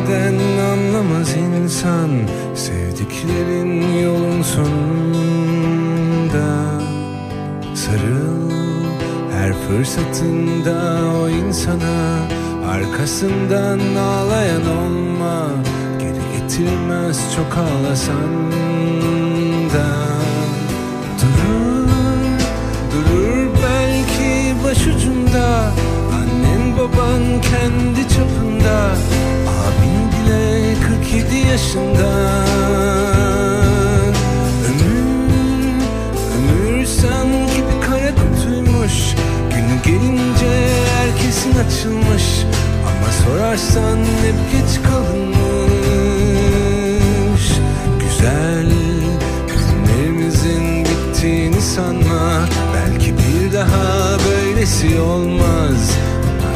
neden anlamaz insan Sevdiklerin yolun sonunda? Sarıl her fırsatında o insana Arkasından ağlayan olma Geri getirmez çok ağlasan da. Durur, durur belki başucunda Annen baban kendi çapında 47 yaşında Ömür, ömür sanki bir kara kutuymuş. Günü gelince herkesin açılmış. Ama sorarsan hep geç kalınmış. Güzel günlerimizin bittiğini sanma. Belki bir daha böylesi olmaz.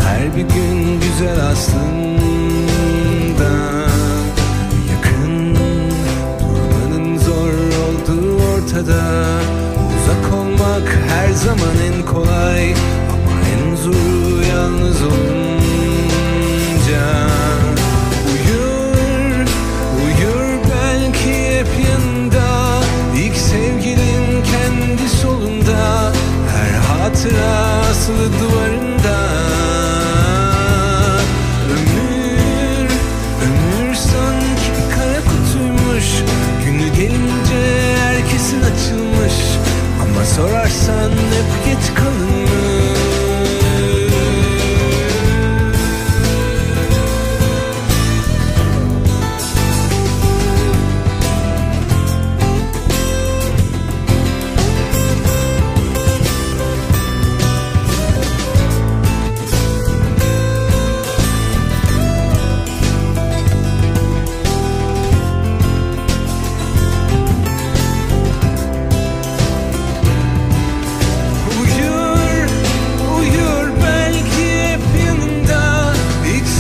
Her bir gün güzel aslında her zaman en kolay Ama en zoru yalnız olunca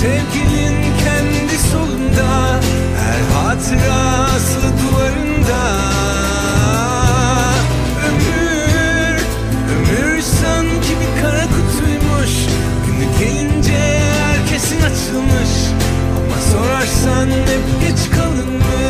İlk sevgilin kendi solunda Her hatıra asılı duvarında. Ömür, ömür sanki bir kara kutuymuş. Günü gelince herkesin açılmış. Ama sorarsan hep geç kalınmış